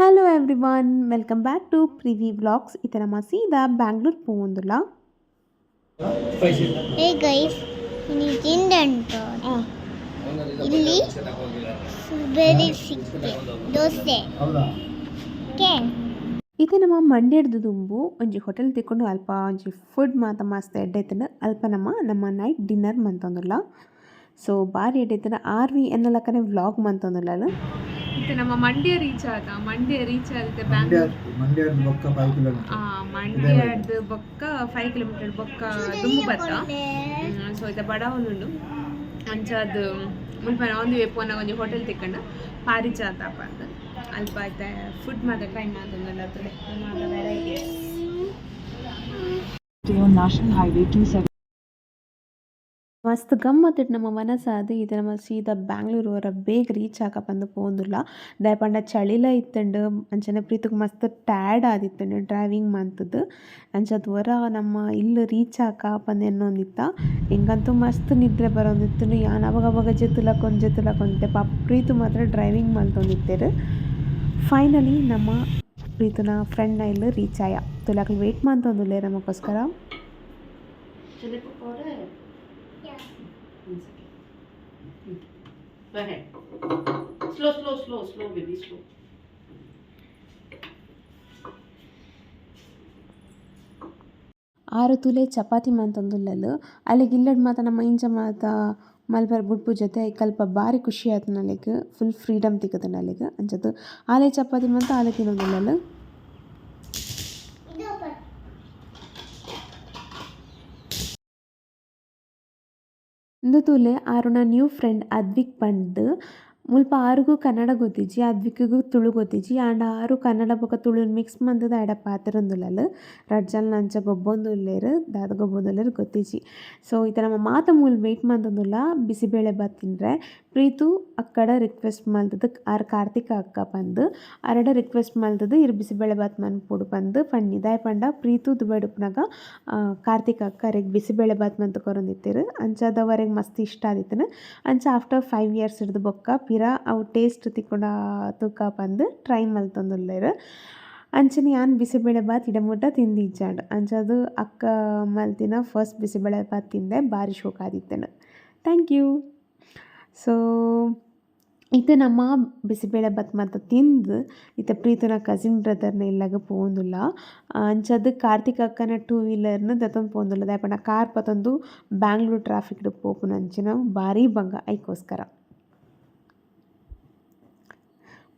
Hello everyone welcome back to Privi vlogs ಇತ ನಮ್ಮ ಸೀದಾ ಬ್ಯಾಂಗ್ಳೂರ್ ಪೋಂದಿಲ್ಲ ಹೇ ಗೈಸ್ ಇಲ್ಲಿ ತಿಂದಂಟು ಇಲ್ಲಿ ಬೇರೆ ದೋಸೆ. ಓಕೆ ಇದು ನಮ್ಮ ಮಂಡ್ಯದ ದುಂಬು ಒಂಜಿ ಹೋಟೆಲ್ ತಿಕ್ಕೊಂಡು ಅಲ್ಪ ಒಂಜಿ ಫುಡ್ ಮಾತ ಮಸ್ತ್ ಎಡ್ಡೈತಂಡ ಅಲ್ಪ ನಮ್ಮ ನಮ್ಮ ನೈಟ್ ಡಿನ್ನರ್ ಮಂತೊಂದುಲ್ಲ ಸೊ ಬಾರಿ ಎಡ್ಡೈತಂಡ ಆರ್ ವಿ ಎನ್ನಲಕ್ಕನೆ ವ್ಲಾಗ್ ಮಂತೊಂದುಲ್ಲ. ಮತ್ತೆ ನಮ್ಮ ಮಂಡ್ಯ ರೀಚ್ ಆದ ಮಂಡ್ಯ ರೀಚ್ ಆಗುತ್ತೆ ಬ್ಯಾಂಗ್ಳೂರ್ ಮಂಡ್ಯ ಬೊಕ್ಕ ಫೈವ್ ಕಿಲೋಮೀಟರ್ ಆ ಮಂಡ್ಯದ ಬೊಕ್ಕ ಫೈವ್ ಕಿಲೋಮೀಟರ್ ಬೊಕ್ಕ ದುಂಬು ಬತ್ತ ಸೊ ಇದು ಬಡವನುಂಡು ಅಂಚಾದ್ ಮುಲ್ಪ ಒಂದು ವೇಪೋನ ಒಂದು ಹೋಟೆಲ್ ತಿಕ್ಕಂಡ. ಪಾರಿಚ ಅಂತ ಅಲ್ಪ ಆಯ್ತ ಫುಡ್ ಮಾತ್ರ ಟ್ರೈ ಮಾತ ವೆರೈಟೀಸ್ on National Highway 27. ಮಸ್ತ್ ಗಮ್ಮತ್ತಿಟ್ಟು ನಮ್ಮ ಮನಸ್ಸಾದ ಇದು ನಮ್ಮ ಸೀದಾ ಬ್ಯಾಂಗ್ಳೂರು ವರ ಬೇಗ ರೀಚ್ ಆಕ ಬಂದು ಪೋಂದುಲ್ಲ ದಯಪಂಡ ಚಳಿಲ ಇತ್ತಂಡು, ಅಂಚನೆ ಪ್ರೀತಿಗೆ ಮಸ್ತ್ ಟ್ಯಾಡ್ ಆದಿತ್ತಂಡು ಡ್ರೈವಿಂಗ್ ಮಂತದ್ದು ಅಂಚ ವರ ನಮ್ಮ ಇಲ್ಲಿ ರೀಚ್ ಆಕ ಬಂದು ಎನ್ನೊಂದಿತ್ತ ಹಿಂಗಂತೂ ಮಸ್ತ್ ನಿದ್ರೆ ಬರೋಂದಿತ್ತು. ಯಾನ್ ಅವಾಗ ಅವಾಗ ಜೊತುಲಕೊಂಡ್ ಜೊತುಲಕೊಂಡೆ ಪಾಪ ಪ್ರೀತು ಮಾತ್ರ ಡ್ರೈವಿಂಗ್ ಮಲ್ತೊಂದಿತ್ತೇರು ಫೈನಲಿ ನಮ್ಮ ಪ್ರೀತುನ ಫ್ರೆಂಡ್ನ ಇಲ್ಲಿ ರೀಚ್ ಆಯ. ತುಲಾಕ್ಲು ವೆಯ್ಟ್ ಮಾಡ್ತೊಂದುಲ್ಲೆ ನಮಗೋಸ್ಕರ. Go ahead. Slow, slow, slow, slow, baby, slow. ಆರು ತುಲೆ ಚಪಾತಿ ಮಂತೊಂದುಲ್ಲೆಲ್ ಅಲ್ಲಿಗೆ ಇಲ್ಲಡ್ ಮಾತ ನಮ್ಮ ಇಂಚ ಮಾತ ಮಲ್ಪರ್ ಬುಡ್ಪು ಜೊತೆ ಕಲ್ಪ ಬಾರಿ ಖುಷಿ ಆಯ್ತು ನಲ್ಲಿಗೆ ಫುಲ್ ಫ್ರೀಡಮ್ ತಿಕ್ಕದ ನಲ್ಲಿಗೆ ಅಂಚದ್ ಆಲೆ ಚಪಾತಿ ಮಂತ ಆಲೆ ತಿನ್ನೋದುಲ್ಲೆಲ್ ಇಂದು ತೂಲೆ ಆರುನ ನ್ಯೂ ಫ್ರೆಂಡ್ ಅದ್ವಿಕ್ ಪಂಡ್ ಮುಲ್ಪ ಆರುಗು ಕನ್ನಡ ಗೊತ್ತಿಜ್ಜಿ, ಅದ್ವಿಕ್ಗೂ ತುಳು ಗೊತ್ತಿಜ್ಜಿ, ಆಂಡ ಆರು ಕನ್ನಡ ಬೊಕ ತುಳು ಮಿಕ್ಸ್ ಮಂದದ ಐಡ ಪಾತೆರೊಂದುಲ್ಲಲ್ ರಡ್ಜಲ್, ನಂಚ, ಗೊಬ್ಬೊಂದುಲ್ಲೆರ್, ದಾದ ಗೊಬ್ಬೊಂದುಲ್ಲೇರು ಗೊತ್ತಿಜ್ಜಿ. ಸೊ ಇತ ನಮ್ಮ ಮಾತ ಮೂಲ್ ವೆಯ್ಟ್ ಮಂತೊಂದುಲ್ಲ ಬಿಸಿಬೇಳೆ ಬಾತ್ ತಿನ್ರೆ ಪ್ರೀತು ಅಕ್ಕಡ ರಿಕ್ವೆಸ್ಟ್ ಮಲ್ತದ ಆರ್ ಕಾರ್ತಿಕ ಅಕ್ಕ ಬಂದು ಅರಡ ರಿಕ್ವೆಸ್ಟ್ ಮಲ್ತದ ಇರು ಬಿಸಿಬೇಳೆ ಬಾತ್ ಮನ್ಪುಡು ಬಂದು ಪಣ್ಣಿ ದಾಯ್ ಪಂಡ ಪ್ರೀತು ದುಬೈಡುಪ್ನಾಗ ಕಾರ್ತಿಕ ಅಕ್ಕರೆಗ್ ಬಿಸಿಬೇಳೆ ಬಾತ್ ಮಂತ್ ಕೊರೊಂದಿತ್ತಿರು. ಅಂಚದವರೆಗೆ ಮಸ್ತ್ ಇಷ್ಟ ಆದಿತ್ತನ. ಅಂಚ ಆಫ್ಟರ್ ಫೈವ್ ಇಯರ್ಸ್ ಹಿಡ್ದು ಬೊಕ್ಕ ಅವು ಟೇಸ್ಟ್ ತಿಕ್ಕೊಂಡ ತೂಕ ಬಂದು ಟ್ರೈ ಮಲ್ತೊಂದುಲ್ಲೆರ್ ಅಂಚನೆ ಯಾನ್ ಬಿಸಿಬೇಳೆ ಬಾತ್ ಇಡಮುಟ ತಿಂದಿಜ್ಜಾಂಡು ಅಂಚದು ಅಕ್ಕ ಮಲ್ತಿನ ಫಸ್ಟ್ ಬಿಸಿಬೇಳೆ ಬಾತ್ ತಿಂದೆ ಬಾರಿ ಶೋಕ ಆದಿತ್ತೇನು. ಥ್ಯಾಂಕ್ ಯು ಸೊ ಇತ್ತೆ ನಮ್ಮ ಬಿಸಿಬೇಳೆ ಬಾತ್ ಮಾತ ತಿಂದು, ಇತ್ತೆ ಪ್ರೀತನ ಕಸಿನ್ ಬ್ರದರ್ನ ಇಲ್ಲಾಗ ಪೋಂದುಲ್ಲ ಅಂಚದು ಕಾರ್ತಿಕ್ ಅಕ್ಕನ ಟೂ ವೀಲರ್ನ ದತ್ತೊಂದು ಪೋಂದುಲ್ಲ ದಾಯಪಂಡ ಕಾರ್ ಪತೊಂದು ಬ್ಯಾಂಗ್ಳೂರ್ ಟ್ರಾಫಿಕ್ ಪೋಪುನ ಅಂಚಿನ ಭಾರಿ ಬಂಗ, ಐಕೋಸ್ಕರ.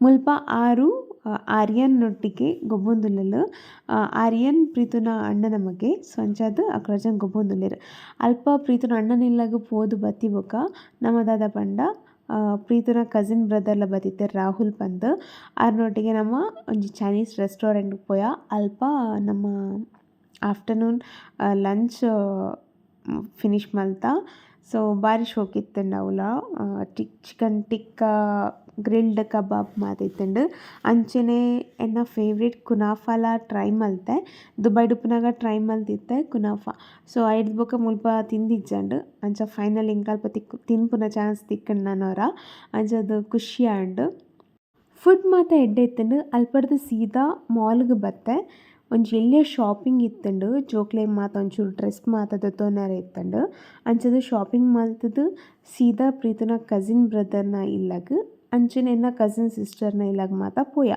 ಮುಲ್ಪ ಆರು ಆರ್ಯನ್ ಆರ್ಯನ್ನೊಟ್ಟಿಗೆ ಗೊಬ್ಬೊಂದುಲ್ಲೆಲ್ ಆರ್ಯನ್ ಪ್ರೀತುನ ಅಣ್ಣ ನಮಗೆ ಸ್ವಂಚದ್ ಅಕ್ರಜನ್ ಗೊಬ್ಬೊಂದುಲ್ಲೆರ್. ಅಲ್ಪ ಪ್ರೀತುನ ಅಣ್ಣನಿಲ್ಲಗ್ ಪೋದು ಬತ್ತಿ ಬೊಕ ನಮ್ಮ ದಾದ ಪಂಡ ಪ್ರೀತನ ಪ್ರೀತುನ ಕಸಿನ್ ಬ್ರದರ್ಲ ಬತ್ತಿತ್ತೆ ರಾಹುಲ್ ಪಂದ್ ಅವ್ರನ್ನೊಟ್ಟಿಗೆ ನಮ್ಮ ಒಂಜಿ ಚೈನೀಸ್ ರೆಸ್ಟೋರೆಂಟ್ ಪೋಯ, ಅಲ್ಪ ನಮ್ಮ ಆಫ್ಟರ್ನೂನ್ ಲಂಚ್ ಫಿನಿಶ್ ಮಲ್ತ ಸೊ ಬಾರಿ ಹೋಗಿತ್ತು ನಾವುಲ. ಟಿಕ್, ಚಿಕನ್ ಟಿಕ್ಕ, ಗ್ರಿಲ್ಡ್ ಕಬಾಬ್ ಮಾತಿತ್ತಂಡು ಅಂಚನೆ ಎನ್ನ ಫೇವ್ರೇಟ್ ಕುನಾಫಾಲ ಟ್ರೈ ಮಲ್ತೆ. ದುಬೈ ಡುಪ್ನಾಗ ಟ್ರೈ ಮಲ್ತಿತ್ತೆ ಕುನಾಫಾ. ಸೊ ಐದು ಬೊಕ ಮುಲ್ಪ ತಿಂದಿಜ್ಜಂಡು. ಅಂಚ ಫೈನಲ್ ಇಂಕಲ್ಪ ತಿಕ್ಕು ತಿನ್ಪುನ ಚಾನ್ಸ್ ತಿಕ್ಕಂಡು ನನವರ. ಅಂಚದು ಖುಷಿ ಆಂಡ್ ಫುಡ್ ಮಾತ ಎಡ್ಡೆ ಅಲ್ಪಡ್ದು ಸೀದಾ ಮಾಲ್ಗೆ ಬತ್ತೆ. ಒಂಜಿ ಎಲ್ಲಿಯ ಶಾಪಿಂಗ್ ಇತ್ತುಂಡು ಜೋಕ್ಲೆ ಮಾತ ಒಂಚೂರು ಡ್ರೆಸ್ ಮಾತ ದೊತ್ತೊನೆರೆ ಇತ್ತುಂಡು. ಅಂಚದು ಶಾಪಿಂಗ್ ಮಲ್ತದು ಸೀದಾ ಪ್ರೀತುನ ಕಸಿನ್ ಬ್ರದರ್ನ ಇಲ್ಲಗ್, ಅಂಚನೆ ಎನ್ನ ಕಸಿನ್ ಸಿಸ್ಟರ್ನ ಇಲ್ಲಗ್ ಮಾತ ಪೋಯ.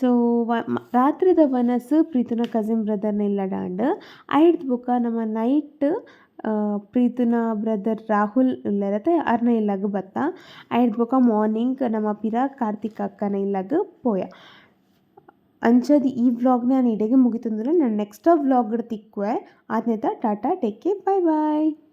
ಸೊ ರಾತ್ರಿದ ವನಸ್ ಪ್ರೀತನ ಕಸಿನ್ ಬ್ರದರ್ನ ಇಲ್ಲಡಾಂಡ್. ಐಡ್ದ್ ಬೊಕ ನಮ್ಮ ನೈಟ್ ಪ್ರೀತುನ ಬ್ರದರ್ ರಾಹುಲ್ ಉಲ್ಲೆರತೆ ಅರ್ನ ಇಲ್ಲಗ್ ಬತ್ತ. ಐಡ್ದ್ ಬೊಕ ಮಾರ್ನಿಂಗ್ ನಮ್ಮ ಪಿರ ಕಾರ್ತಿಕ್ ಅಕ್ಕನ ಇಲ್ಲಗ್ ಪೋಯ. ಅಂಚದು ಈ ವ್ಲಾಗ್ನ ನಾನು ಇಡಗೆ ಮುಗಿತು ಅಂದ್ರೆ ನಾನು ನೆಕ್ಸ್ಟ್ ವ್ಲಾಗ್ ತಿಕ್ಕುವೆ. ಆದ್ನೇತ tata take care bye bye